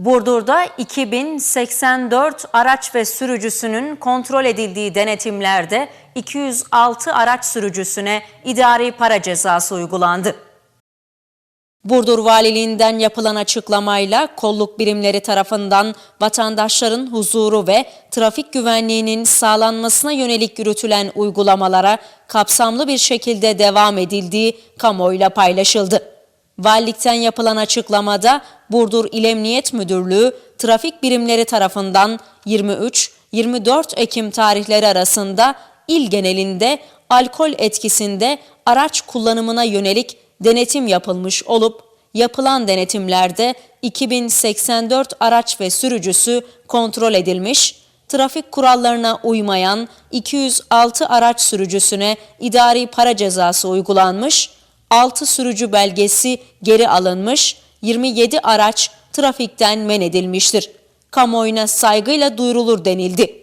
Burdur'da 2084 araç ve sürücüsünün kontrol edildiği denetimlerde 206 araç sürücüsüne idari para cezası uygulandı. Burdur Valiliğinden yapılan açıklamayla kolluk birimleri tarafından vatandaşların huzuru ve trafik güvenliğinin sağlanmasına yönelik yürütülen uygulamalara kapsamlı bir şekilde devam edildiği kamuoyuyla paylaşıldı. Valilikten yapılan açıklamada Burdur İl Emniyet Müdürlüğü trafik birimleri tarafından 23-24 Ekim tarihleri arasında il genelinde alkol etkisinde araç kullanımına yönelik denetim yapılmış olup yapılan denetimlerde 2084 araç ve sürücüsü kontrol edilmiş, trafik kurallarına uymayan 206 araç sürücüsüne idari para cezası uygulanmış, 6 sürücü belgesi geri alınmış, 27 araç trafikten men edilmiştir. Kamuoyuna saygıyla duyurulur denildi.